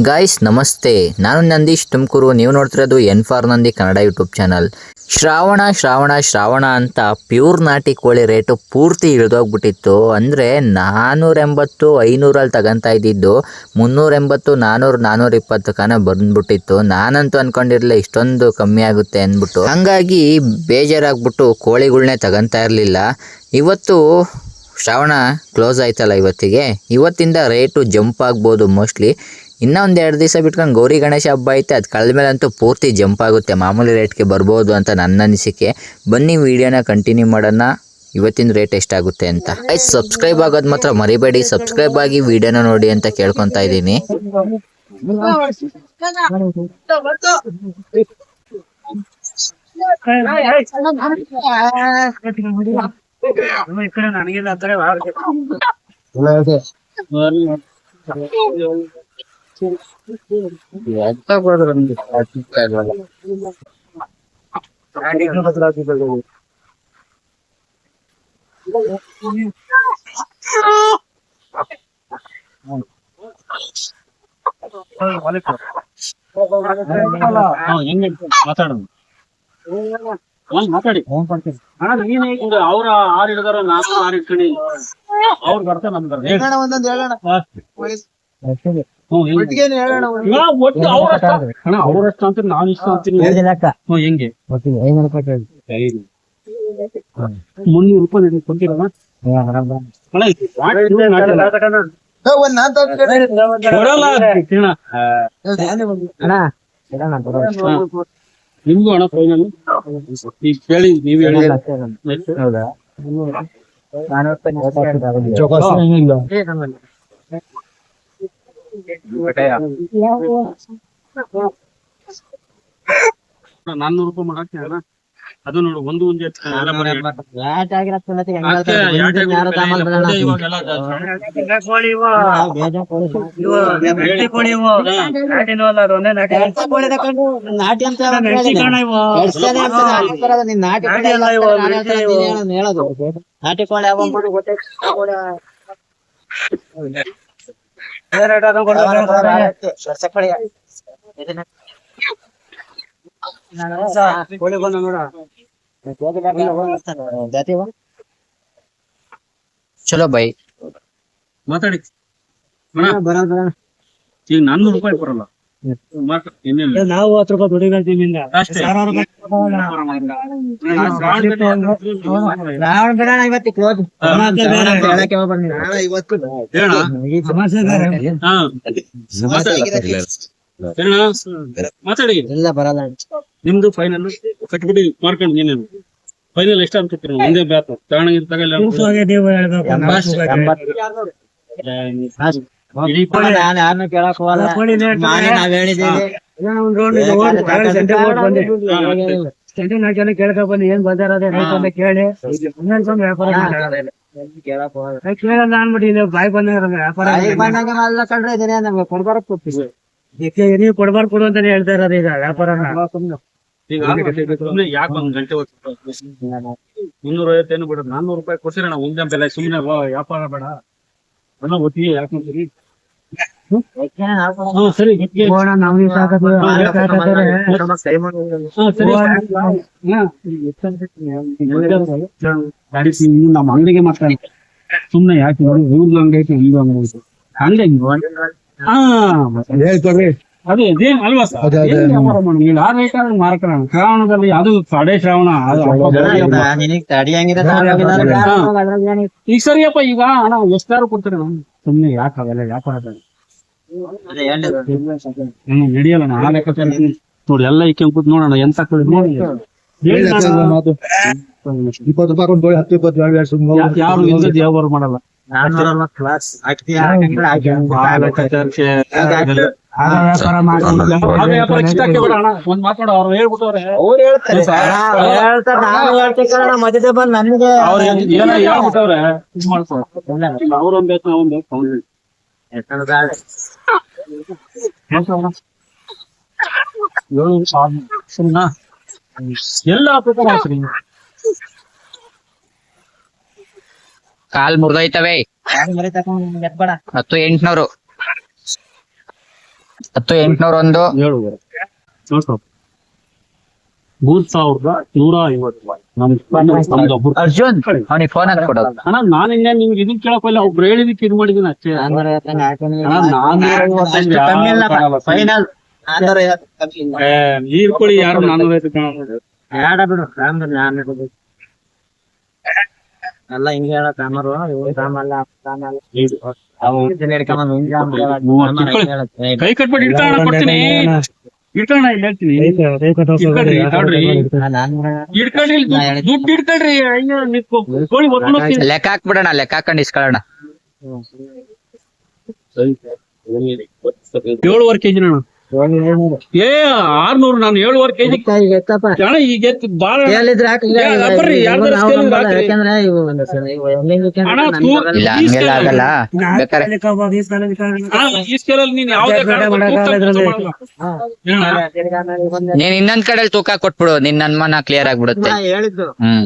Guys ನಮಸ್ತೆ. ನಾನು ನಂದೀಶ್ ತುಮಕೂರು. ನೀವು ನೋಡ್ತಿರೋದು N for Nandi Kannada YouTube channel. Shravana Shravana Shravana ಅಂತ ಪ್ಯೂರ್ ನಾಟಿ ಕೋಳಿ ರೇಟು ಪೂರ್ತಿ ಇಳಿದೋಗ್ಬಿಟ್ಟಿತ್ತು. ಅಂದರೆ ನಾನ್ನೂರ ಎಂಬತ್ತು ಐನೂರಲ್ಲಿ ತಗೊಂತ ಇದ್ದಿದ್ದು ಮುನ್ನೂರ ಎಂಬತ್ತು ನಾನ್ನೂರು ನಾನ್ನೂರ ಇಪ್ಪತ್ತು ಕನ ಬಂದ್ಬಿಟ್ಟಿತ್ತು. ನಾನಂತೂ ಅಂದ್ಕೊಂಡಿರಲಿಲ್ಲ ಇಷ್ಟೊಂದು ಕಮ್ಮಿ ಆಗುತ್ತೆ ಅಂದ್ಬಿಟ್ಟು. ಹಾಗಾಗಿ ಬೇಜಾರಾಗ್ಬಿಟ್ಟು ಕೋಳಿಗಳ್ನೇ ತಗೊತಾ ಇರಲಿಲ್ಲ. ಇವತ್ತು ಶ್ರಾವಣ ಕ್ಲೋಸ್ ಆಯ್ತಲ್ಲ ಇವತ್ತಿಗೆ. ಇವತ್ತಿಂದ ರೇಟು ಜಂಪ್ ಆಗ್ಬೋದು ಮೋಸ್ಟ್ಲಿ. ಇನ್ನೂ ಒಂದು ಎರಡು ದಿವಸ ಬಿಟ್ಕೊಂಡು ಗೌರಿ ಗಣೇಶ ಹಬ್ಬ ಐತೆ, ಅದು ಕಳೆದ ಅಂತೂ ಪೂರ್ತಿ ಜಂಪ್ ಆಗುತ್ತೆ. ಮಾಮೂಲಿ ರೇಟ್ಗೆ ಬರ್ಬೋದು ಅಂತ ನನ್ನ ಅನಿಸಿಕೆ. ಬನ್ನಿ ವಿಡಿಯೋನ ಕಂಟಿನ್ಯೂ ಮಾಡೋಣ. ಇವತ್ತಿನ ರೇಟ್ ಎಷ್ಟಾಗುತ್ತೆ ಅಂತ. ಆಯ್ತು ಸಬ್ಸ್ಕ್ರೈಬ್ ಆಗೋದು ಮಾತ್ರ ಮರಿಬೇಡಿ. ಸಬ್ಸ್ಕ್ರೈಬ್ ಆಗಿ ವಿಡಿಯೋನ ನೋಡಿ ಅಂತ ಕೇಳ್ಕೊತಾ ಇದ್ದೀನಿ. ಮಾತಾಡಿ ಅಣ್ಣ ನೀನ್ ಹೇಗೆ ಅವ್ರ ಆರ್ ಹಿಡಿದಾರ ನಾನು ಆರ್ ಇಟ್ಕೊಂಡು ಅವ್ರ ಬರ್ತಾ ನಮ್ ಒಟ್ಟು ಅವ್ರಷ್ಟ ಅಣ್ಣ ಅವ್ರಷ್ಟ ಅಂತ ನಾನು ಇಷ್ಟ ಅಂತೀನಿ ಹ್ಮ್ ಹೆಂಗೆ. ಮುನ್ನೂರು ರೂಪಾಯಿ ನಿಮ್ಗೆ ಕೊಡ್ತೀರಣ್ಣ? ಅಣ್ಣ. ನಿಮ್ಗೂ ಫೈನಲ್ ಈಗ ಕೇಳಿ ನೀವ್ ಹೇಳಿ. ನಾನ್ನೂರು ರೂಪಾಯಿ ಮಾಡಕ್ಕೆ ಅದು ನೋಡು ಒಂದು ಒಂದು ನಾಟಿ. ಅಂತ ನಾಟಿ ಕೋಳಿ ಚಲೋ ಬೈ ಮಾತಾಡಿ. ಈಗ ನಾನ್ನೂರು ರೂಪಾಯಿ ಬರಲ್ಲ ನಾವು ಹತ್ತು ರೂಪಾಯಿ ದುಡಿಬೇಕು ಮಾತಾಡಿ. ಎಲ್ಲ ಬರಲ್ಲ ನಿಮ್ದು ಫೈನಲ್ ಕಟ್ಬಿಟ್ಟು ಮಾಡ್ಕೊಂಡು ನೀನೇನು ಫೈನಲ್ ಎಷ್ಟ ಅನ್ಕೋತೀರ ಒಂದೇ ಬ್ಯಾತ್ ತಗೊಂಡಿದ್ ತಗಲ್ಲ ಇಡೀ ನಾನು ಯಾರನ್ನು ಕೇಳಕ್ ಹೋಗಲ್ಲ. ನಾನೇ ನಾವ್ ಹೇಳಿದ್ದೀವಿ ಕೇಳ್ಕೊಂಡ್ ಬಂದು. ಏನ್ ಬಂದಾರ ಅದೇ ಕೇಳಿ. ವ್ಯಾಪಾರ ಕೇಳಕ್ ಹೋಗಲ್ಲ ಕೇಳಲ್ಲ ಅನ್ಬಿಟ್ಟು ಇಲ್ಲಿ ಬಾಯ್ ಬಂದಾಗ ವ್ಯಾಪಾರ ನಮ್ಗೆ ಕೊಡ್ತೀವಿ. ನೀವು ಕೊಡು ಅಂತಾನೆ ಹೇಳ್ತಾ ಇರೋದು ಈಗ ವ್ಯಾಪಾರ ಈಗ ಸುಮ್ನೆ ಯಾಕೆ ಒಂದ್ ಗಂಟೆ ಹೊತ್ತು ಮುನ್ನೂರ ಐವತ್ತೇನು ಬಿಡ ನಾನ್ನೂರು ರೂಪಾಯಿ ಕೊಡ್ಸಿರಣ. ಒಂದೇ ಬೆಲೆ ಸುಮ್ಮನೆ ವ್ಯಾಪಾರ ಬೇಡ. ಎಲ್ಲ ಒತ್ತಿಗೆ ಯಾಕೆ ನಮ್ಮ ಅಂಗಡಿಗೆ ಮಾತ್ರ ಸುಮ್ನೆ ಯಾಕೆ ಇವ್ರದ್ದು ಐತಿ ಹಂಗೆ ಹಾ ಹೇಳ್ಕೊಡ್ರಿ ಅದೇ ಅಲ್ವಾ ಸರ್ ಏನ್ ವ್ಯಾಪಾರ ಮಾಡೋದು? ನೀವು ಆ ರೇಟ್ ಆದ್ರೆ ಮಾರ್ಕಣ ಶ್ರಾವಣದಲ್ಲಿ ಅದು ಕಡೆ ಶ್ರಾವಣ ಅದು ಹಬ್ಬ ಈಗ ಸರಿಯಪ್ಪ ಈಗ ಹಣ ಎಷ್ಟಾರು ಕೊಡ್ತೀರಿ ನಾನು ಸುಮ್ನೆ ಯಾಕೆ ಅವೆಲ್ಲ ವ್ಯಾಪಾರ ಬೇಡ. ಹ್ಮ್ ನಡೆಯಲ್ಲ ನಾ ಆ ನೋಡಿ ಎಲ್ಲ ಇಕ್ಕೊಂಡ್ ಕೂತ್ ನೋಡೋಣ ಎಂತ ಕೊಡಿ ನೋಡಿ ಹೇಳಿ ನಾನು- ಇಪ್ಪತ್ತು ರೂಪಾಯಿ ಕೊಂಡು ಹತ್ತು ಇಪ್ಪತ್ತು ಎರಡು ಎರಡು ಸುಮ್ಮನೆ ಯಾ- ಯಾರು ಇಲ್ದದ್ದು ವ್ಯವಹಾರ ಮಾಡಲ್ಲ ಆ ಅಣ್ಣ. ಒಂದ್ ಮಾತಾಡೋ ಅವ್ರು ಹೇಳ್ಬಿಟ್ಟವ್ರೆ ಅವ್ರು ಹೇಳ್ತಾರೆ ಹೇಳ್ತಾರೆ ನಾನು ಹೇಳ್ತೀನಿ ಕಣ ಮಧ್ಯದ ಬಂದು ನನ್ಗೆ ಅವ್ರು ಏನ್- ಏನೋ ಹೇಳ್ಬಿಟ್ಟವ್ರೆ ಇದ್ ಮಾಡ್ಕೊ ಅವ್ರೊಂದ್ ಬೇಕು ನಾವೊಂದ್ ಬೇಕು ಅವ್ನು ಬೇಕು. ಏಳು ಆರು- ಸುಮ್ನಾ? ಎಲ್ಲ. ಕಾಲ್ ಮುರಿದೋಯ್ತವೆ ಹತ್ತು ಎಂಟ್ನೂರು ಹತ್ತು ಎಂಟುನೂರ ಒಂದು ಏಳುವರೆ ಮೂರ್ ಸಾವಿರದ ನೂರ ಐವತ್ತು ಅರ್ಜುನ್ ಅವನಿಗೆ ಫೋನ್ ಹಾಕಿ ಕೊಡೋದು ಅಣ್ಣ ನಾನು ಹಿಂಗೆ ನಿಮ್ಗೆ ಇದನ್ನ ಕೇಳಕ್ ಹೋಗಿಲ್ಲ ಒಬ್ರು ಹೇಳಿದಕ್ಕೆ ಇದು ಮಾಡಿದೀನಿ ಅಷ್ಟೇ. ಸರ್. ನೀರ್ ಕೊಡಿ ಯಾರು ನಾನ್ನೂರ. ಬೇಡ ನಾನ್. ಎಲ್ಲ ಹಿಂಗೆ ಇವ್ ಕಾಮಲ್ಲ ಕಾಮಲ್ಲ ಕೈ ಕಟ್ಬಿಟ್ಟು ಕೊಡ್ತೀನಿ. ಇಡ್ಕೊಂಡ ಇಲ್ಲಿ ಹೇಳ್ತೀನಿ. ಇಡ್ಕೊಂಡ್ರಿ ದುಡ್ಡು- ಇಡ್ಕೊಳ್ರಿ. ಕೋಳಿ ಲೆಕ್ಕ ಹಾಕ್ಬಿಡೋಣ ಲೆಕ್ಕ ಹಾಕೊಂಡು ಇಸ್ಕೊಳ್ಳೋಣ. ಏಳುವರೆ ಕೆಜಿ ಅಣ್ಣ ಏ ಆರ್ನೂರು ನಾನು ಏಳುವರೆ ಕೆಜಿ ಈಗ ಎತ್ತಪ್ಪ ಅಣ್ಣ ಈಗ ಎತ್ತು ಬಾಳ ಕೇಳಿದ್ರೆ ಹಾಕಿ ಏ, ಬರ್ರಿ, ಯಾರ್ದಾರು ನಾವು ಕೇಳಿದ್ರೆ ನಂಬಲ್ಲ. ಹಾಕ್ರಿ. ಯಾಕಂದ್ರೆ ಇವು ಒಂದು ಸಲ ಇವು ಎಲ್ಲಿಂದ ಕೇಳಿದ್ರೆ ಅಣ್ಣ, ನನ್ಗೆ ತೂ- ಬರಲ್ಲ. ಇಲ್ಲ ಹಂಗೆಲ್ಲ ಆಗಲ್ಲ ಬೇಕಾರೆ ಅಣ್ಣ, ಈ ಸ್ಕೇಲಲ್ಲಿ ನೀನ್ ಯಾವ್ದೇ ಕಾರಣಕ್ಕೂ ತೂಕ ಮಾಡಲ್ಲ. ಏನಣ್ಣ? ನೀನ್ ಇನ್ನೊಂದ್ ಕಡೆ ತೂಕ ಕೊಟ್ಬಿಡು ನಿನ್ನ ಅನುಮಾನ ಕ್ಲಿಯರ್ ಆಗ್ಬಿಡುತ್ತೆ ನಾ ಹೇಳಿದ್ದು ಹ್ಮ್?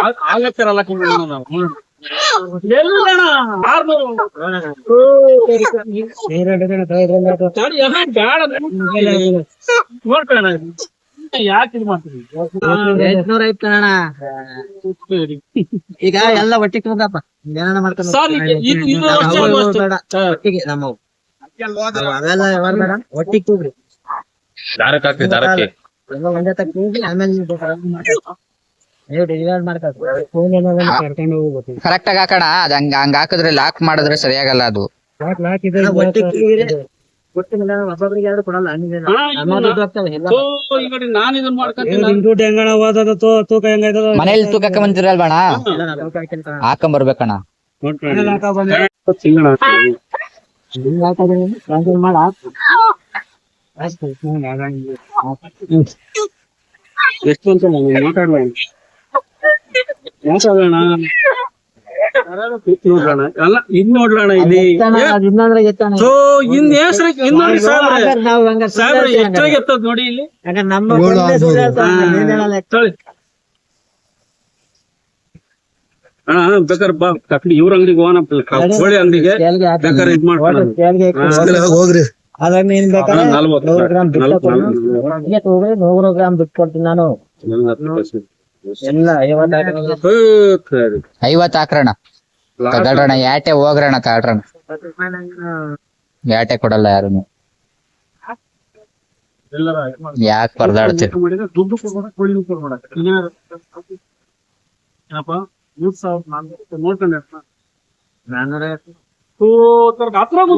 ಆ- ಆಗತ್ತಿರಲ್ಲ ಕಿಂಗ್ ನಾವು. ಹ್ಮ್. ಯಾಕೆ ಎಂಟ್ನೂರ ಐತ್ ಈಗ ಎಲ್ಲ ಒಟ್ಟಿಗೆ ತಗೊಂಡಪ್ಪ. ಏನಾನ ಮಾಡ್ಕೊಂಡು. ಒಟ್ಟಿಗೆ ನಮ್ಮವು. ಅವು ಅವೆಲ್ಲ ಯಾವಾಗ್ ಬೇಡ? ಒಟ್ಟಿಗೆ ತೂಗ್ರಿ ಎಲ್ಲ ಒಂದೇ ತಕ್ಕ ಆಮೇಲೆ ಕರೆಕ್ಟ್ ಆಗಿ ಹಾಕೋಣ. ಅದ್ ಹಂಗ ಹಂಗ ಹಾಕಿದ್ರೆ ಲಾಕ್ ಮಾಡಿದ್ರೆ ಸರಿಯಾಗಲ್ಲ ಅದು. ಮನೇಲಿ ತೂಕ ಬಂದಿರಲ್ವಣ ಹಾಕೊಂಡ್ ಬರ್ಬೇಕಣ ಎಷ್ಟು ಅಂತ ಹಾಕೋದ್ರಿ, cancel ಮಾಡ ಅಷ್ಟೇ. ಎಷ್ಟು ಅಂತ ನಾನು ಮಾತಾಡ್ಲ ಮಾತಾಡೋಣ ನೋಡ್ಲಣ ಅಲ್ಲ ಇದ್ ನೋಡ್ಲಣ ಇಲ್ಲಿ ಎತ್ತಣ, ಅದು ಇನ್ನೊಂದ್ರಾಗ ಎತ್ತಣ. ಸೊ ಇನ್ ಹೆಸ್ರ ಇನ್ನೊಂದು ಸಾಹೇಬ್ರೆ ನಾವು ಹಂಗಾರೆ ಸುಳ್ಳು ಸಾಹೇಬ್ರೆ ಹೇಳ್ತೀವಿ ಎಷ್ಟ್ರಾಗ ಹಂಗಾರೆ. ಎತ್ತದ ನೋಡಿ ಇಲ್ಲಿ ಹಂಗಾರೆ ನಮ್ಮ ಬಂದೆ ಸುಳ್ಳು ಹೇಳ್ತಾವೆ, ನೀನ್ ಹೇಳಲ್ಲ. ತೊಳಿ ಹಾ ಬೇಕಾರೆ ಬಾ ಕಟ್ಲಿ ಇವ್ರ ಅಂಗಡಿಗೆ ಹೋಗೋಣ ಕೋಳಿ ಅಂಗಡಿಗೆ ಬೇಕಾರ ಹಾಕು. ಇದ್ ಮಾಡ್ಕೊಳ್ಳೋಣ ಸ್ಕೇಲ್ಗೆ ಹಾಕು. ಹೋಗ್ರಿ ಅದಾಗ ನೀನ್ ಬೇಕಾದ್ರೆ ನಲ್ವತ್ತು ನೂರು ಗ್ರಾಮ್ ಬಿಟ್ಟು ನಲ್ವತ್ತು ಕೊಡು. ಹಂಗೆ ನೂರು ಗ್ರಾಮ್ ಬಿಟ್ಟು ಕೊಡ್ತೀನಿ ನಾನು ಹಾಕಿರೋದು. ಐವತ್ ಹಾಕ್ರಣ ತಗೊಳ್ರಣ ಯಾಟೆ ಹೋಗ್ರಣ ಕಾಡ್ರಣ ಯಾಟೆ ಕೊಡಲ್ಲ ಯಾರು ಯಾಕೆ ಪರದಾಡ್ತೀರಿ? ದುಡ್ಡು ಕೊಡ್ಬೇಡ ಕೋಳಿನೂ ಕೊಡ್ಬೇಡ ಏನಪ್ಪ ಮೂರ್ ಸಾವಿರದ ನಾಲ್ಕು ನೋಡ್ಕೊಂಡೆ ನಾನ್ನೂರ ಓ ತರ್ಕ ಹತ್ರ ಓ,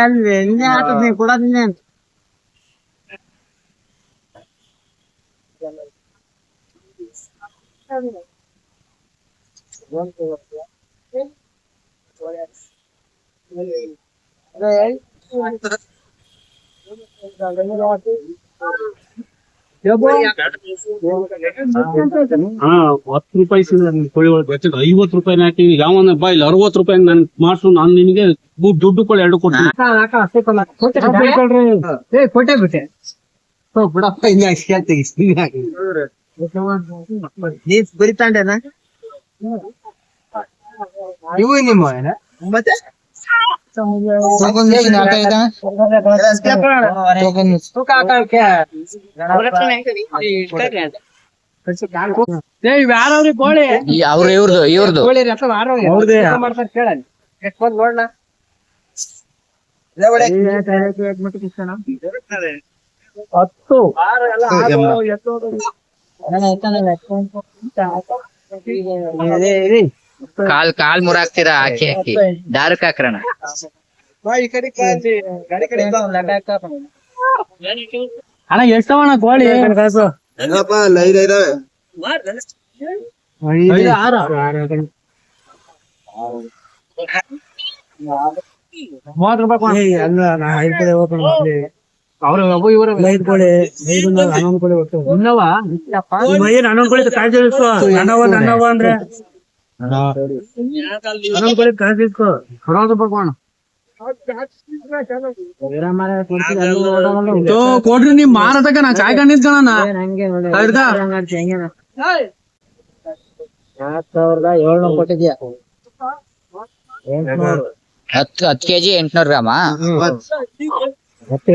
ಎಲ್ಲಿ ಎಲ್ಲಿ ಹಾಕದ್ ನೀನ್ ಕೊಡೋದ್ ಇನ್ನೇನ್? ಹಾ ಹತ್ತು ರೂಪಾಯಿ ಕೋಳಿ ಒಳಗೆ. ಹೆಚ್ಚಿಗೆ ಐವತ್ತು ರೂಪಾಯಿ ಹಾಕಿ ಯಾವನ ಬಾ ಇಲ್ಲಿ ಅರವತ್ತು ರೂಪಾಯಿ ನನ್ ಮಾಡ್ಸು ನಾನು ನಿನಗೆ ದುಡ್ಡು ಕೊಡಿ ಎರಡು ಕೊಡ್ತೀನಿ. ಏ, ಕೊಟ್ಟೆ ಬಿಟ್ಟೆ ಬರಿ ಬರಿತಾಂಡೇನ? ಇವು ನಿಮ್ಮ ಮತ್ತೆ? ಅವ್ರು ಇವ್ರದು ಇವ್ರದು. ಹತ್ತು. ಕಾಲ್ ಕಾಲ್ ಮುರಾಕ್ತೀರಾ? ಹಾಕಿ ಹಾಕಿ. ದಾರಕ್ ಹಾಕ್ರಣ ಅಣ್ಣ ಎಷ್ಟವಣ ಕೋಳಿ? ಮೂವತ್ ರೂಪಾಯಿ ಅಲ್ಲ ನಾ ಐದು, ಅವ್ರು ಒಬ್ಬ ಇವ್ರು ಇಸ್ಕೋ. ನನ್ನವ ನನ್ನವ ಅಂದ್ರೆ? ಹನ್ನೊಂದು ಕೋಳಿ ಕಾಯ್ದು ಇಸ್ಕೋ. ಹನ್ನೊಂದು ರೂಪಾಯಿ ಕೊಣ ಕೊಡ್ರಿ ನೀವ್ ಮಾರತಕ್ಕ ನಾ ಕಾಯ್ಕೊಂಡ್ ನಿಂತ್ಕೊಳ್ಳೋಣ ಸಾವಿರದ ಏಳ್ನೂರು ಕೊಟ್ಟಿದ್ಯಾ? ಹತ್ತು ಹತ್ತು ಕೆಜಿ ಎಂಟ್ನೂರ್ ಗ್ರಾಮ?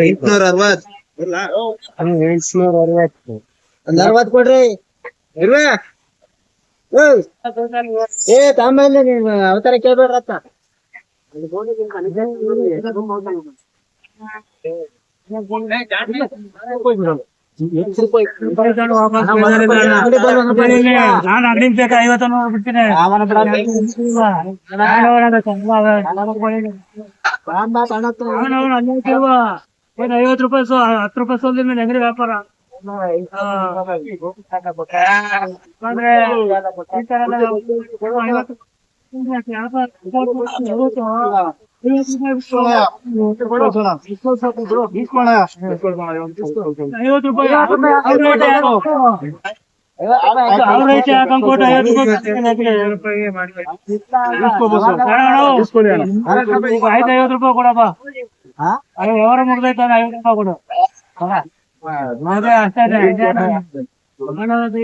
ಎಂಟ್ನೂರ ಅರವತ್. ಎಂಟ್ನೂರ ಅರವತ್ತು. ಒಂದ್ ಅರವತ್ತು ಕೊಡ್ರಿ. ಇರ್ವೆ. ಏ ತಾಂಬಲ್ಲಿ ನೀವ್ ಅವತಾರ ಕೇಳ್ಬೇಡ್ರತ್ತ ನಾನು ಅಂಗಡಿ ಬೇಕಾ ಐವತ್ತು ಐವತ್ತು ರೂಪಾಯಿ ಸೊ ರೂಪಾಯಿ ಸೋಲ್ದ ಮೇಲೆ ಹೆಂಗ್ರಿ ವ್ಯಾಪಾರ ಅಂದ್ರೆ ಈ ತರ ಐವತ್ತು ವ್ಯಾಪಾರ ಐವತ್ತು ರೂಪಾಯಿ ಅವ್ರ ರೇಟ್ ಹಾಕೊಂಡ್ ಕೊಟ್ಟು ಐವತ್ತು ರೂಪಾಯಿ ಆಯ್ತು ಐವತ್ತು ರೂಪಾಯಿ ಕೊಡಪ್ಪ ಅದೇ ವ್ಯವಹಾರ ಮುಗ್ದೈತೆ ಐವತ್ತು ರೂಪಾಯಿ ಕೊಡು ಅದೇ ಅಷ್ಟೇ நடந்தது